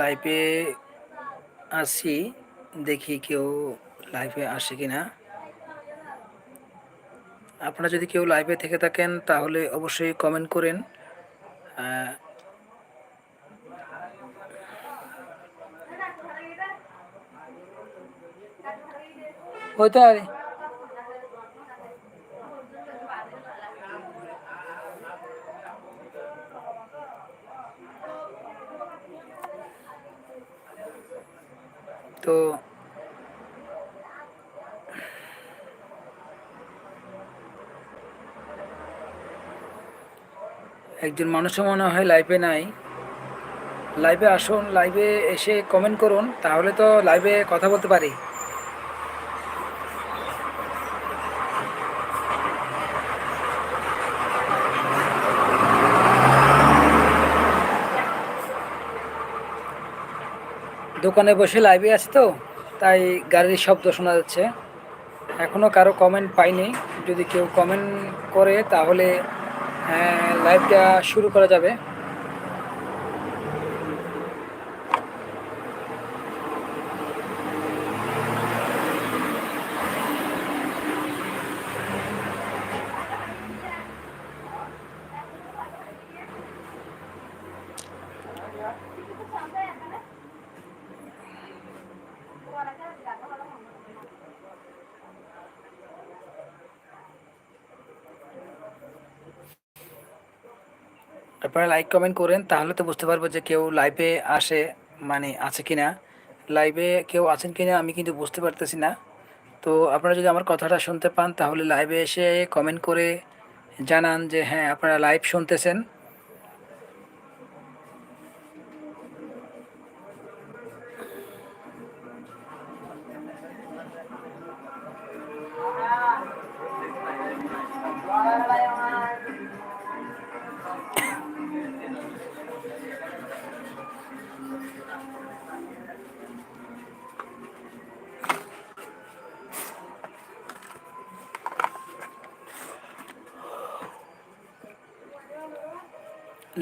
লাইভে আসি, দেখি কেউ লাইভে আসে কি না আপনারা যদি কেউ লাইভে থেকে থাকেন, তাহলে অবশ্যই কমেন্ট করেন। হইতে পারে তো একজন মানুষও মনে হয় লাইভে নাই। লাইভে আসুন লাইভে এসে কমেন্ট করুন, তাহলে তো লাইভে কথা বলতে পারি। দোকানে বসে লাইভে আছে তো, তাই গাড়ির শব্দ শোনা যাচ্ছে। এখনও কারও কমেন্ট পাইনি। যদি কেউ কমেন্ট করে, তাহলে লাইভটা শুরু করা যাবে। আপনারা লাইক কমেন্ট করেন, তাহলে তো বুঝতে পারব যে কেউ লাইভে আসে মানে আছে কি না লাইভে কেউ আছেন কি না আমি কিন্তু বুঝতে পারতেছি না। তো আপনারা যদি আমার কথাটা শুনতে পান, তাহলে লাইভে এসে কমেন্ট করে জানান যে হ্যাঁ আপনারা লাইভ শুনতেছেন।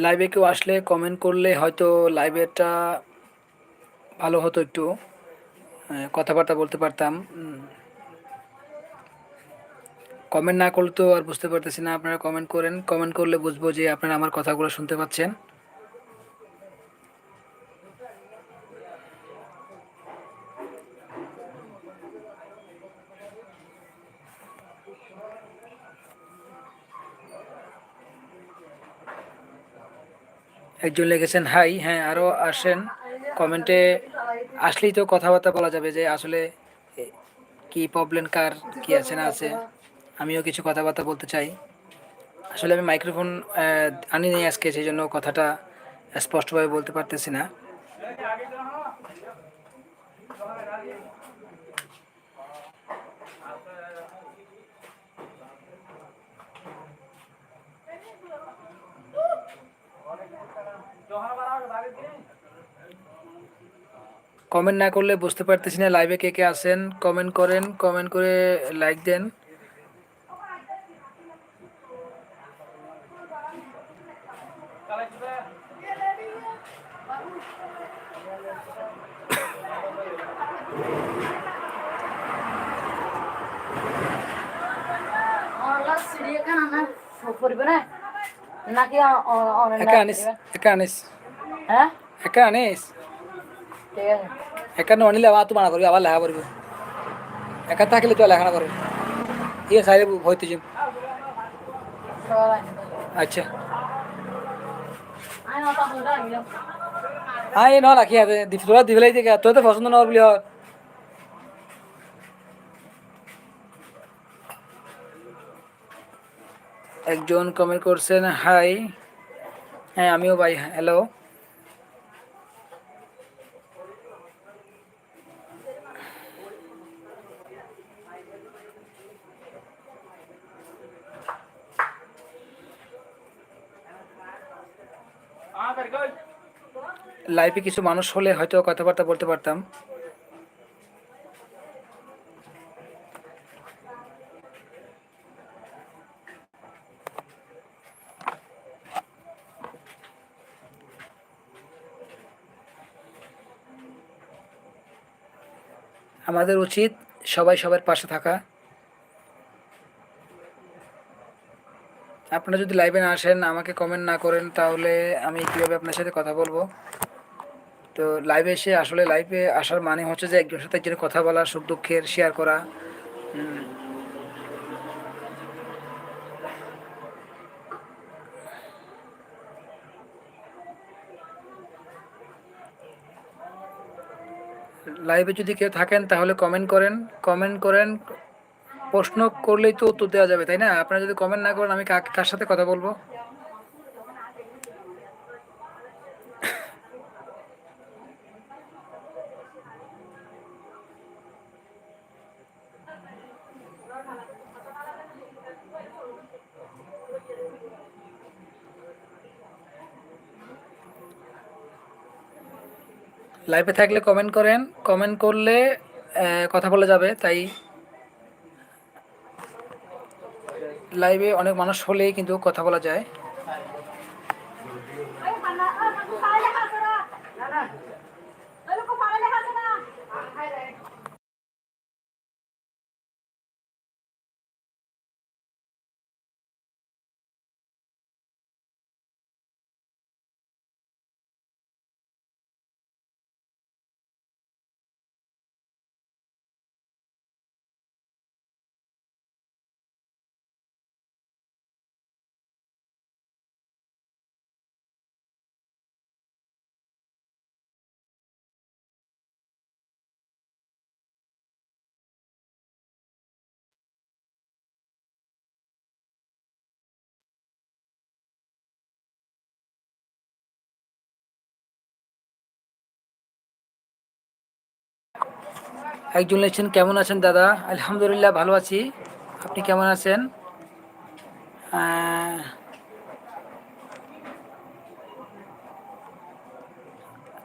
লাইভে কেউ আসলে কমেন্ট করলে হয়তো লাইভেটা ভালো হতো একটু। কথাবার্তা বলতে পারতাম। কমেন্ট না করলে তো আর বুঝতে পারতেছি না, আপনারা কমেন্ট করেন। কমেন্ট করলে বুঝব যে আপনারা আমার কথাগুলো শুনতে পাচ্ছেন। একজন লিখেছেন, হাই হ্যাঁ আরও আসেন। কমেন্টে আসলেই তো কথাবার্তা বলা যাবে যে আসলে কি প্রবলেম কার, কি আছে, না আছে। আমিও কিছু কথাবার্তা বলতে চাই। আসলে আমি মাইক্রোফোন আনি নেই আজকে, সেই জন্য কথাটা স্পষ্টভাবে বলতে পারতেছি না। কমেন্ট না করলে বুঝতে পারতেছি না লাইভে কে কে আছেন। কমেন্ট করেন কমেন্ট করে লাইক দেন। না নাকি একা আনিস একা আনিস। হ্যাঁ? একা আনিস? ঠিক আছে। একা ননিলে আবার তো মানা করবি আবার লেখা করবি একা থাকলে তো লেখানা করবি ইয়ে ভর্তি জিম সবাই আচ্ছা। না হ্যাঁ এই নহলা কি আছে তোরা দিবেলাই থেকে তোর তো পছন্দ নহর বলি হয়। একজন কমেন্ট করছেন হাই হ্যাঁ আমিও ভাই হ্যালো লাইফে কিছু মানুষ হলে হয়তো কথাবার্তা বলতে পারতাম। আমাদের উচিত সবাই সবার পাশে থাকা। আপনারা যদি লাইভে না আসেন, আমাকে কমেন্ট না করেন, তাহলে আমি কীভাবে আপনার সাথে কথা বলব? তো লাইভে এসে আসলে লাইভে আসার মানে হচ্ছে যে একজনের সাথে একজনের কথা বলা, সুখ দুঃখের শেয়ার করা। লাইভে যদি কেউ থাকেন তাহলে কমেন্ট করেন কমেন্ট করেন। প্রশ্ন করলেই তো উত্তর দেওয়া যাবে, তাই না? আপনারা যদি কমেন্ট না করেন, আমি কার সাথে কথা বলব? লাইভে থাকলে কমেন্ট করেন। কমেন্ট করলে কথা বলা যাবে, তাই লাইভে অনেক মানুষ হলেই কিন্তু কথা বলা যায়। একজন লিখছেন কেমন আছেন দাদা? আলহামদুলিল্লাহ, ভালো আছি। আপনি কেমন আছেন?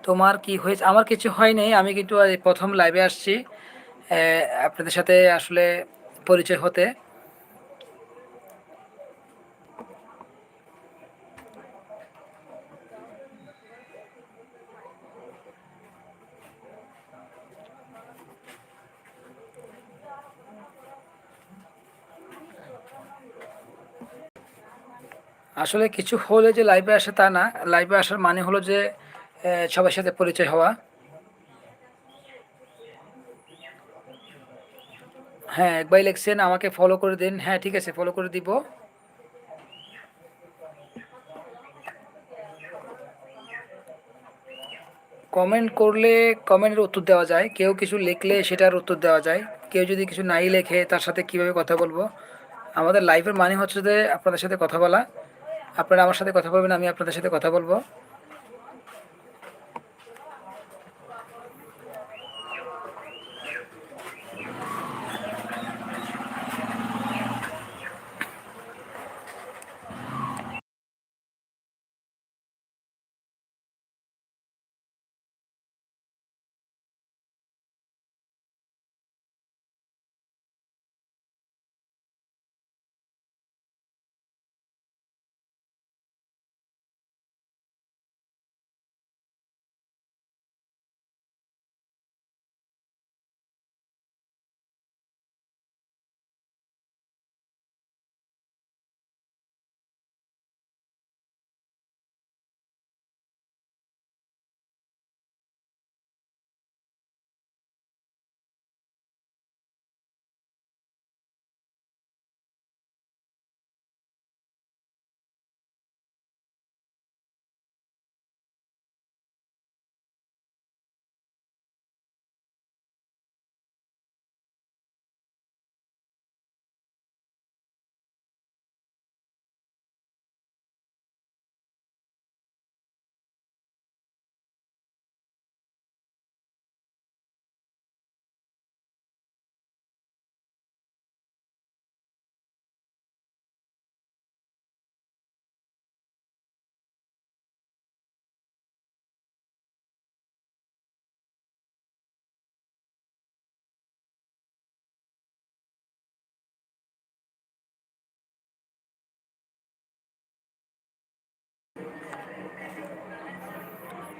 তোমার কি হয়েছে আমার কিছু হয়নি আমি কিন্তু প্রথম লাইভে আসছি। আপনাদের সাথে আসলে পরিচয় হতে। আসলে কিছু হলে যে লাইভে আসে তা না। লাইভে আসার মানে হলো যে সবার সাথে পরিচয় হওয়া। হ্যাঁ একবার লিখছেন আমাকে ফলো করে দিন। হ্যাঁ ঠিক আছে ফলো করে দিব। কমেন্ট করলে কমেন্টের উত্তর দেওয়া যায়। কেউ কিছু লিখলে সেটার উত্তর দেওয়া যায়। কেউ যদি কিছু নাই লেখে, তার সাথে কীভাবে কথা বলব? আমাদের লাইফের মানে হচ্ছে যে, আপনাদের সাথে কথা বলা। আপনারা আমার সাথে কথা বলবেন আমি আপনাদের সাথে কথা বলব।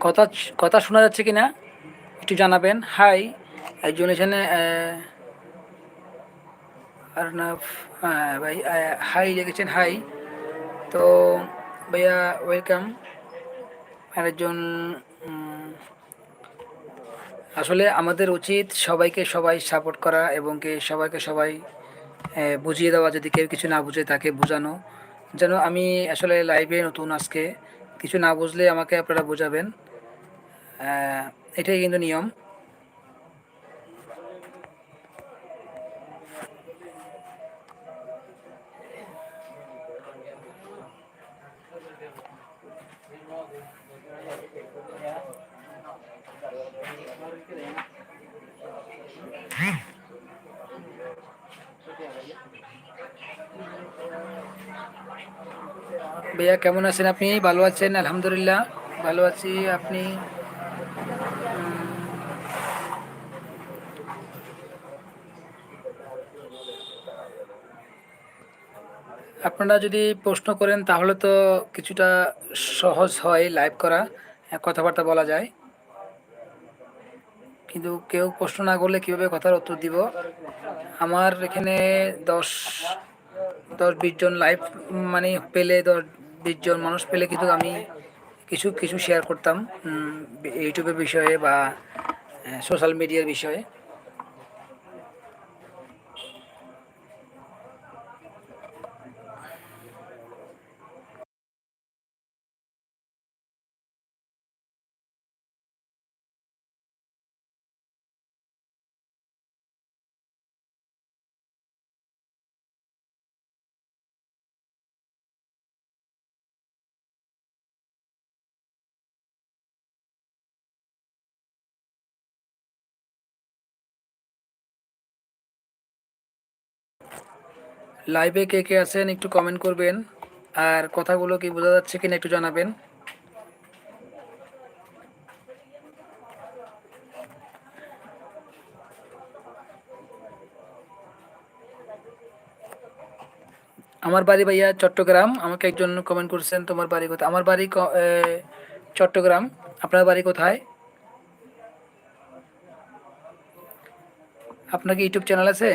কথা কথা শোনা যাচ্ছে কি না একটু জানাবেন। হাই একজন এখানে হ্যাঁ ভাই হাই লিখেছেন হাই তো ভাইয়া ওয়েলকাম আরেকজন আসলে আমাদের উচিত সবাইকে সবাই সাপোর্ট করা এবং কি সবাইকে সবাই বুঝিয়ে দেওয়া, যদি কেউ কিছু না বুঝে তাকে বোঝানো। যেন আমি আসলে লাইভে নতুন আজকে। কিছু না বুঝলে আমাকে আপনারা বোঝাবেন। এটাই কিন্তু নিয়ম। ভাইয়া কেমন আছেন আপনি? ভালো আছেন আলহামদুলিল্লাহ। ভালো আছি আপনি? আপনারা যদি প্রশ্ন করেন, তাহলে তো কিছুটা সহজ হয় লাইভ করা কথাবার্তা বলা যায়। কিন্তু কেউ প্রশ্ন না করলে কীভাবে কথার উত্তর দিব? আমার এখানে দশ দশ, বিশ জন লাইভ মানে পেলে দশ, বিশ জন মানুষ পেলে কিন্তু আমি কিছু কিছু শেয়ার করতাম ইউটিউবের বিষয়ে বা সোশ্যাল মিডিয়ার বিষয়ে। লাইভে কে কে আছেন একটু কমেন্ট করবেন। আর কথাগুলো কি বোঝা যাচ্ছে কিনা একটু জানাবেন। আমার বাড়ি ভাইয়া চট্টগ্রাম, আমাকে একজন কমেন্ট করছেন, তোমার বাড়ি কোথায়? আমার বাড়ি চট্টগ্রাম। আপনার বাড়ি কোথায়? আপনার কি ইউটিউব চ্যানেল আছে?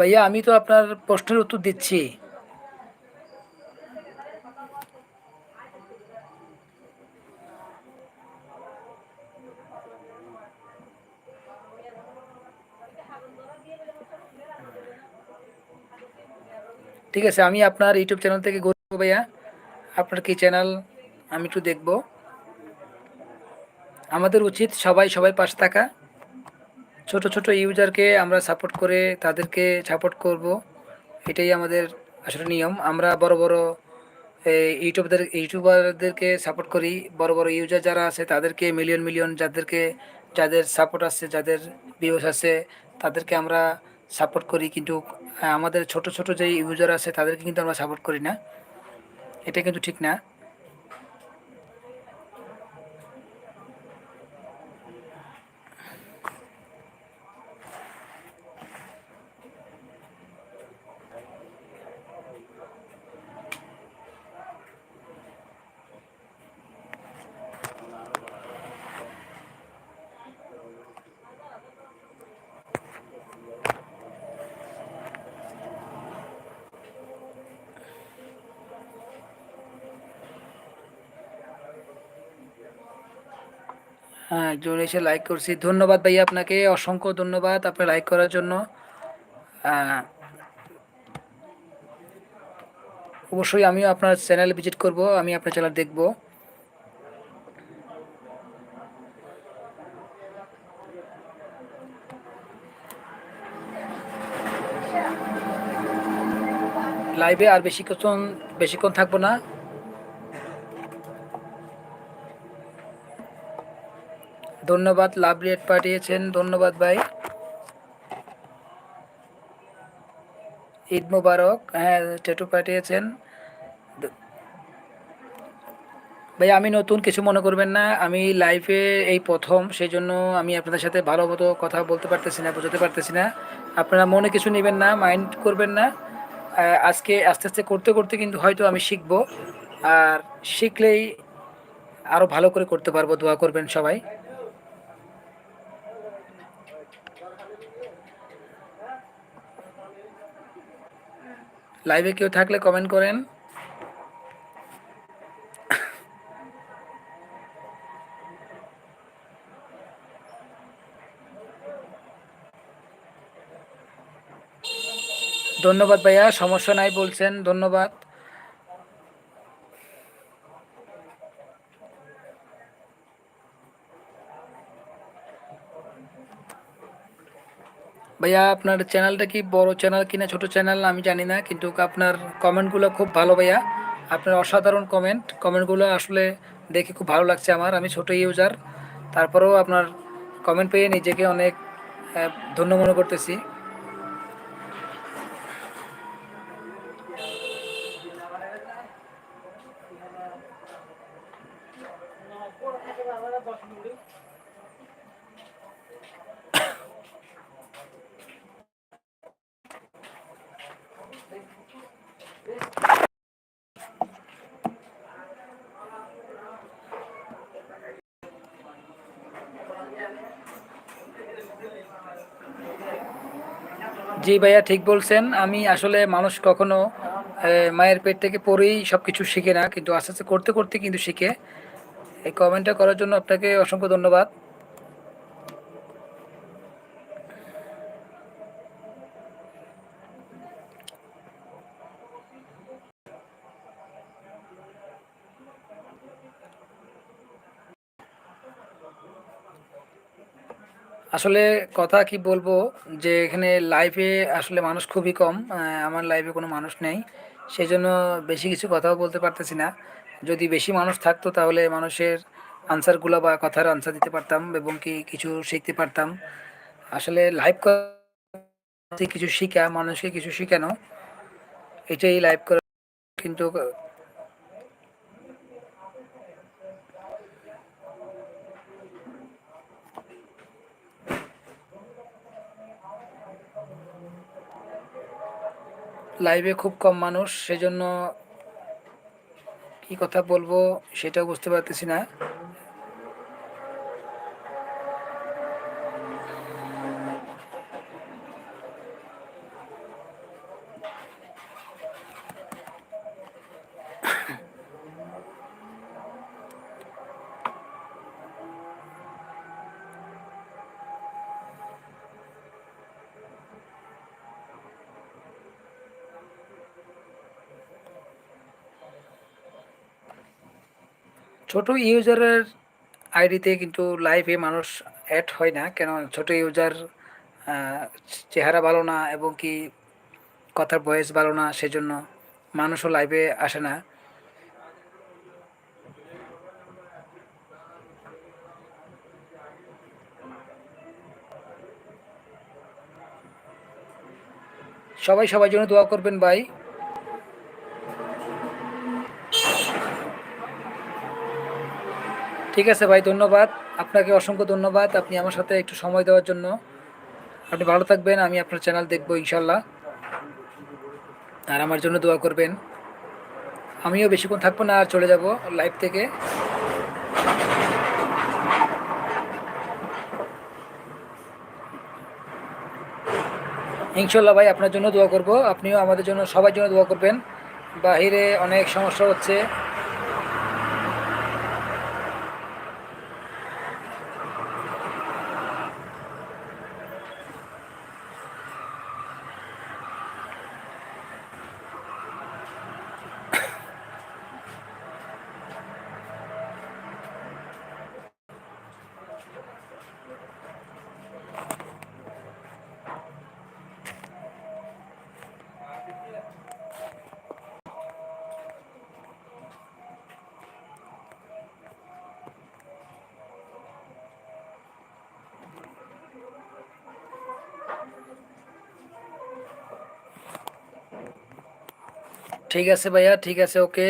ভাইয়া, আমি তো আপনার প্রশ্নের উত্তর দিচ্ছি। ঠিক আছে, আমি আপনার ইউটিউব চ্যানেল থেকে ঘুরবো ভাইয়া। আপনার কি চ্যানেল, আমি একটু দেখব। আমাদের উচিত সবাই সবাই পাশে থাকা। ছোট ছোট ইউজারকে আমরা সাপোর্ট করে তাদেরকে সাপোর্ট করব। এটাই আমাদের আসলে নিয়ম। আমরা বড় বড় ইউটিউবদের, ইউটিউবারদেরকে সাপোর্ট করি। বড় বড় ইউজার যারা আছে, তাদেরকে মিলিয়ন মিলিয়ন যাদেরকে, যাদের সাপোর্ট আছে, যাদের ভিউস আছে, তাদেরকে আমরা সাপোর্ট করি। কিন্তু, আমাদের ছোট ছোট যে ইউজার আছে, তাদেরকে কিন্তু আমরা সাপোর্ট করি না। এটা কিন্তু ঠিক না। হ্যাঁ একজন এসে লাইক করছি। ধন্যবাদ ভাইয়া আপনাকে, অসংখ্য ধন্যবাদ আপনি লাইক করার জন্য। অবশ্যই আমিও আপনার চ্যানেল ভিজিট করব, আমি আপনার চ্যানেল দেখব। লাইভে আর বেশিক্ষণ বেশিক্ষণ থাকব না। ধন্যবাদ, লাভ রেট পাঠিয়েছেন, ধন্যবাদ ভাই। ঈদ মুবারক হ্যাঁ টেটু পাঠিয়েছেন। ভাই, আমি নতুন কিছু মনে করবেন না, আমি লাইভে এই প্রথম সেই জন্য আমি আপনাদের সাথে ভালো মতো কথা বলতে পারতেছি না, বোঝাতে পারতেছি না। আপনারা মনে কিছু নেবেন না, মাইন্ড করবেন না। আজকে আস্তে আস্তে করতে করতে কিন্তু হয়তো আমি শিখব, আর শিখলেই আরও ভালো করে করতে পারব, দোয়া করবেন সবাই। লাইভে কেউ থাকলে কমেন্ট করেন। ধন্যবাদ ভাইয়া সমস্যা নাই বলছেন ধন্যবাদ। ভাইয়া, আপনার চ্যানেলটা কি বড় চ্যানেল কিনা ছোট চ্যানেল আমি জানি না, কিন্তু আপনার কমেন্টগুলো খুব ভালো ভাইয়া। আপনার অসাধারণ কমেন্ট কমেন্টগুলো আসলে দেখে খুব ভালো লাগছে আমার। আমি ছোট ইউজার তারপরেও আপনার কমেন্ট পেয়ে নিজেকে অনেক ধন্য মনে করতেছি। জি ভাইয়া, ঠিক বলছেন। আমি আসলে মানুষ কখনো মায়ের পেট থেকে পড়েই সব কিছু শিখে না, কিন্তু আস্তে আস্তে করতে করতে কিন্তু শিখে। এই কমেন্টটা করার জন্য আপনাকে অসংখ্য ধন্যবাদ। আসলে কথা কি বলব যে এখানে লাইভে আসলে মানুষ খুবই কম আমার লাইফে কোনো মানুষ নেই। সেই জন্য বেশি কিছু কথাও বলতে পারতেছি না। যদি বেশি মানুষ থাকতো তাহলে মানুষের আনসারগুলো বা কথার আনসার দিতে পারতাম এবং কি কিছু শিখতে পারতাম। আসলে লাইভ কিছু শিখা, মানুষকে কিছু শেখানো, এটাই লাইভ করা। কিন্তু লাইভে খুব কম মানুষ সেজন্য কি কথা বলব সেটাও বুঝতে পারতেছি না। ছোট ইউজারের আইডিতে কিন্তু লাইভে মানুষ অ্যাড হয় না। কেন? ছোট ইউজার চেহারা ভালো না এবং কি কথার ভয়েস ভালো না, সেজন্য মানুষও লাইভে আসে না। সবাই সবার জন্য দোয়া করবেন ভাই। ঠিক আছে ভাই, ধন্যবাদ। আপনাকে অসংখ্য ধন্যবাদ। আপনি আমার সাথে একটু সময় দেওয়ার জন্য। আপনি ভালো থাকবেন, আমি আপনার চ্যানেল দেখব ইনশাল্লাহ আর আমার জন্য দোয়া করবেন। আমিও বেশিক্ষণ থাকব না, আর চলে যাব লাইভ থেকে। ইনশাল্লাহ ভাই, আপনার জন্য দোয়া করব। আপনিও আমাদের জন্য, সবার জন্য দোয়া করবেন। বাহিরে অনেক সমস্যা হচ্ছে। ঠিক আছে ভাইয়া ঠিক আছে ওকে